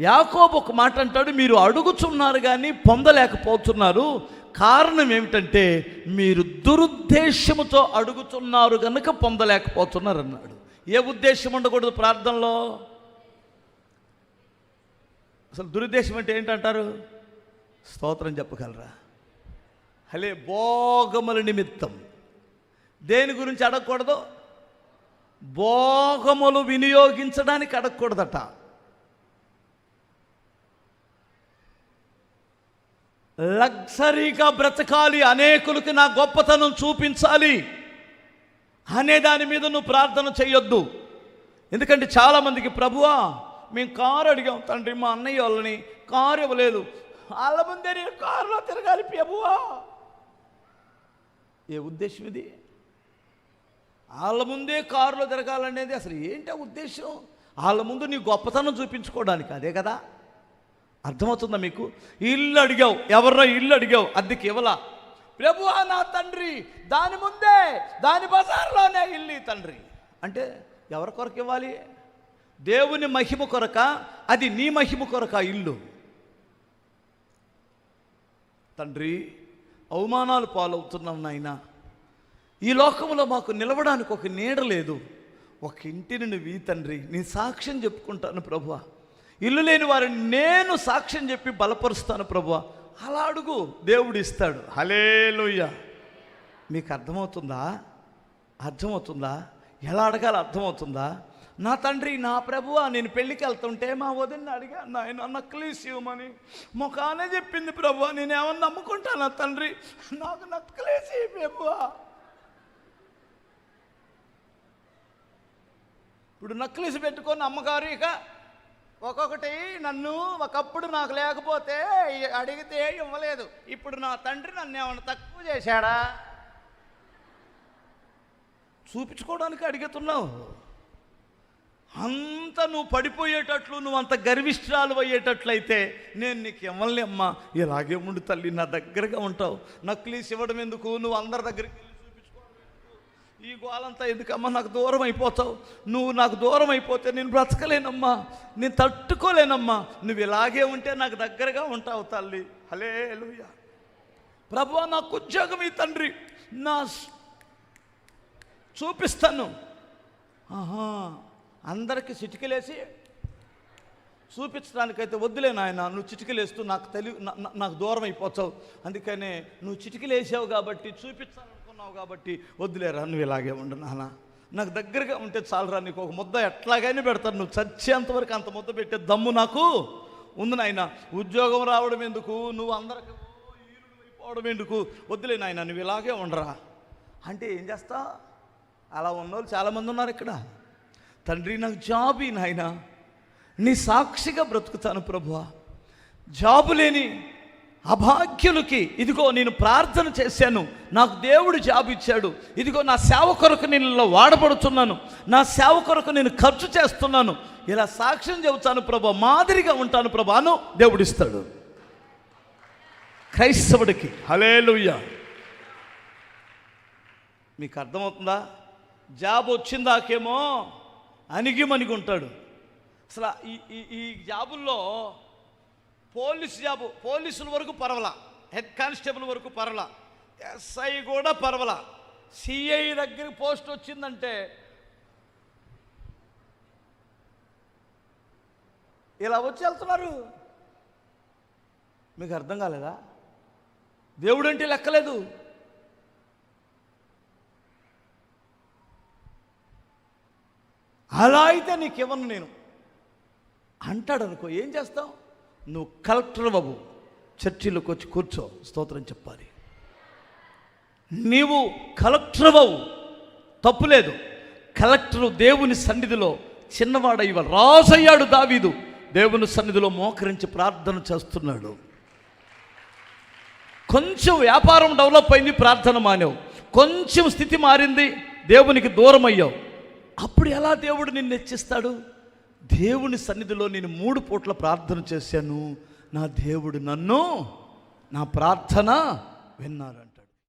యాకోబు ఒక మాట అంటాడు మీరు అడుగుచున్నారు కానీ పొందలేకపోతున్నారు. కారణం ఏమిటంటే మీరు దురుద్దేశముతో అడుగుతున్నారు కనుక పొందలేకపోతున్నారు అన్నాడు. ఏ ఉద్దేశం ఉండకూడదు ప్రార్థనలో? అసలు దురుద్దేశం అంటే ఏంటంటారు? స్తోత్రం చెప్పగలరా? హలే భోగముల నిమిత్తం. దేని గురించి అడగకూడదు? భోగములు వినియోగించడానికి అడగకూడదట. లగ్జరీగా బ్రతకాలి అనేకులకి నా గొప్పతనం చూపించాలి అనే దాని మీద నువ్వు ప్రార్థన చేయొద్దు. ఎందుకంటే చాలామందికి ప్రభువా మేము కారు అడిగాం తండ్రి మా అన్నయ్య వాళ్ళని కారు ఇవ్వలేదు. వాళ్ళ ముందే నేను కారులో తిరగాలి ప్రభువా. ఏ ఉద్దేశం ఇది? వాళ్ళ ముందే కారులో తిరగాలనేది అసలు ఏంటి ఆ ఉద్దేశం? వాళ్ళ ముందు నీ గొప్పతనం చూపించుకోవడానికి అదే కదా? అర్థమవుతుందా మీకు? ఇల్లు అడిగావు. ఎవర్రా ఇల్లు అడిగావు? అద్దెకి ఇవ్వలా. ప్రభువా నా తండ్రి దాని ముందే దాని బజార్లోనే ఇల్లు ఈ తండ్రి. అంటే ఎవరి కొరకు ఇవ్వాలి? దేవుని మహిమ కొరక అది నీ మహిమ కొరక ఇల్లు. తండ్రి అవమానాలు పాలవుతున్నాం నాయనా. ఈ లోకంలో మాకు నిలవడానికి ఒక నీడ లేదు. ఒక ఇంటిని నువ్వు తండ్రి. నీ సాక్ష్యం చెప్పుకుంటాను ప్రభువా. ఇల్లు లేని వారిని నేను సాక్ష్యం చెప్పి బలపరుస్తాను ప్రభువా. అలా అడుగు దేవుడు ఇస్తాడు. హలేలుయ్య మీకు అర్థమవుతుందా? అర్థమవుతుందా? ఎలా అడగాలో అర్థమవుతుందా? నా తండ్రి నా ప్రభువా నేను పెళ్ళికి వెళ్తుంటే మా వదిన అడిగా నాయన నక్లీస్ ఇవ్వమని ముఖానే చెప్పింది ప్రభువా నేను ఏమన్నా నమ్ముకుంటానా తండ్రి? నాకు నక్లీస్ ప్రభువా. ఇప్పుడు నక్లీస్ పెట్టుకొని అమ్మగారు ఇక ఒక్కొక్కటి నన్ను ఒకప్పుడు నాకు లేకపోతే అడిగితే ఇవ్వలేదు. ఇప్పుడు నా తండ్రి నన్ను ఏమైనా తక్కువ చేశాడా? చూపించుకోవడానికి అడుగుతున్నావు. అంత నువ్వు పడిపోయేటట్లు నువ్వు అంత గర్విష్ఠాలు అయ్యేటట్లయితే నేను నీకు ఇవ్వలే అమ్మా. ఇలాగే ఉండు తల్లి నా దగ్గరగా ఉంటావు. నక్లీస్ ఇవ్వడం ఎందుకు? నువ్వు అందరి దగ్గరికి ఈ గోలంతా ఎందుకమ్మా? నాకు దూరం అయిపోతావు. నువ్వు నాకు దూరం అయిపోతే నేను బ్రతకలేనమ్మా. నేను తట్టుకోలేనమ్మా. నువ్వు ఇలాగే ఉంటే నాకు దగ్గరగా ఉంటావు తల్లి. హలే ప్రభు నాకు ఉద్యోగం ఈ తండ్రి. నా చూపిస్తాను. ఆహా. అందరికి చిటికలేసి చూపించడానికైతే వద్దులే నాయన. నువ్వు చిటికలేస్తూ నాకు తెలివి నాకు దూరం అయిపోతావు. అందుకనే నువ్వు చిటికలేసావు కాబట్టి ఉన్నావు కాబట్టి వద్దులేరా నువ్వు ఇలాగే ఉండు నాన్న. నాకు దగ్గరగా ఉంటే చాలరా నీకు ఒక ముద్ద ఎట్లాగైనా పెడతాను. నువ్వు చచ్చేంతవరకు అంత ముద్ద పెట్టే దమ్ము నాకు ఉంది నాయన. ఉద్యోగం రావడం ఎందుకు? నువ్వు అందరికి అయిపోవడం ఎందుకు? వద్దులే నాయన నువ్వు ఇలాగే ఉండరా. అంటే ఏం చేస్తా? అలా ఉన్నోళ్ళు చాలామంది ఉన్నారు ఇక్కడ. తండ్రి నాకు జాబ్ ఈ నాయన. నీ సాక్షిగా బ్రతుకుతాను ప్రభువా. జాబు లేని అభాగ్యులకి ఇదిగో నేను ప్రార్థన చేశాను నాకు దేవుడు జాబ్ ఇచ్చాడు ఇదిగో నా సేవ కొరకు నేను ఇలా వాడబడుతున్నాను నా సేవ కొరకు నేను ఖర్చు చేస్తున్నాను ఇలా సాక్ష్యం చెబుతాను ప్రభా మాదిరిగా ఉంటాను ప్రభాను దేవుడిస్తాడు. క్రైస్తవుడికి. హలేలుయ్యా మీకు అర్థమవుతుందా? జాబ్ వచ్చిందాకేమో అణిగి మణిగి ఉంటాడు అసలు ఈ ఈ ఈ జాబుల్లో పోలీస్ జాబు పోలీసుల వరకు పర్వల హెడ్ కానిస్టేబుల్ వరకు పర్వల ఎస్ఐ కూడా పర్వల. సిఐ దగ్గర పోస్ట్ వచ్చిందంటే ఇలా వచ్చి వెళ్తున్నారు. మీకు అర్థం కాలేదా? దేవుడంటే లెక్కలేదు. అలా అయితే నీకు ఇవ్వను నేను. అంటాడు అనుకో ఏం చేస్తావు నువ్వు కలెక్టర్ బాబు చర్చిలోకి వచ్చి కూర్చో. స్తోత్రం చెప్పాలి. నీవు కలెక్టర్ బాబు తప్పులేదు కలెక్టర్ దేవుని సన్నిధిలో చిన్నవాడై రాజయ్యాడు దావీదు. దేవుని సన్నిధిలో మోకరించి ప్రార్థన చేస్తున్నాడు. కొంచెం వ్యాపారం డెవలప్ అయింది ప్రార్థన మానేవు. కొంచెం స్థితి మారింది దేవునికి దూరం అయ్యావు. అప్పుడు ఎలా దేవుడు నిన్ను హెచ్చిస్తాడు? దేవుని సన్నిధిలో నేను మూడు పూట్ల ప్రార్థన చేశాను. నా దేవుడు నన్ను నా ప్రార్థన విన్నారంట.